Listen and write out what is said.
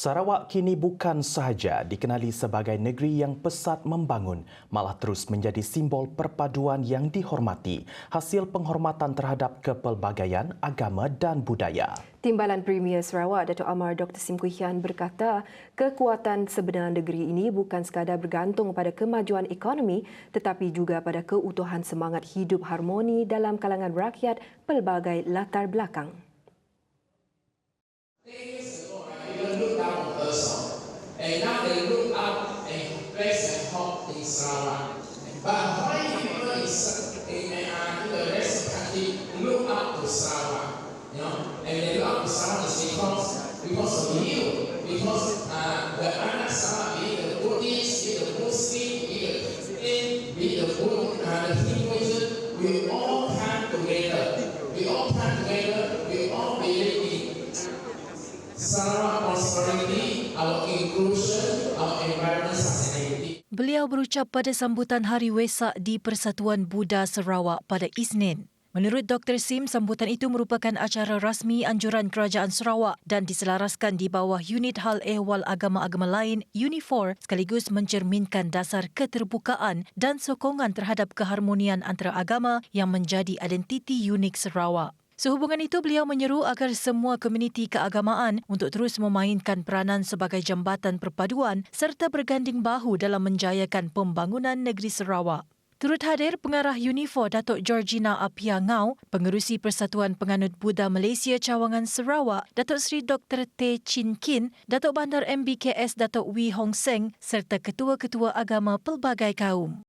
Sarawak kini bukan sahaja dikenali sebagai negeri yang pesat membangun, malah terus menjadi simbol perpaduan yang dihormati, hasil penghormatan terhadap kepelbagaian agama dan budaya. Timbalan Premier Sarawak Datuk Amar Dr. Sim Kui Hian berkata, kekuatan sebenar negeri ini bukan sekadar bergantung pada kemajuan ekonomi tetapi juga pada keutuhan semangat hidup harmoni dalam kalangan rakyat pelbagai latar belakang. But why in, uh, the rest of the? You know, and they look up to is because because of you, because the Sarawak, be the Buddhist, the Muslim, the Christian, the Buddha, uh, the Hinduism, we all come together. We all come together. We all believe in Sarawak prosperity, our inclusion, our environment sustainability. Beliau berucap pada sambutan Hari Wesak di Persatuan Buddha Sarawak pada Isnin. Menurut Dr. Sim, sambutan itu merupakan acara rasmi anjuran Kerajaan Sarawak dan diselaraskan di bawah Unit Hal Ehwal Agama-Agama Lain UNI4 sekaligus mencerminkan dasar keterbukaan dan sokongan terhadap keharmonian antara agama yang menjadi identiti unik Sarawak. Sehubungan itu, beliau menyeru agar semua komuniti keagamaan untuk terus memainkan peranan sebagai jambatan perpaduan serta berganding bahu dalam menjayakan pembangunan negeri Sarawak. Turut hadir pengarah Unifor Datuk Georgina Apia Ngau, pengerusi Persatuan Penganut Buddha Malaysia Cawangan Sarawak, Datuk Seri Dr. Teh Chin Kin, Datuk Bandar MBKS Datuk Wee Hong Seng serta ketua-ketua agama pelbagai kaum.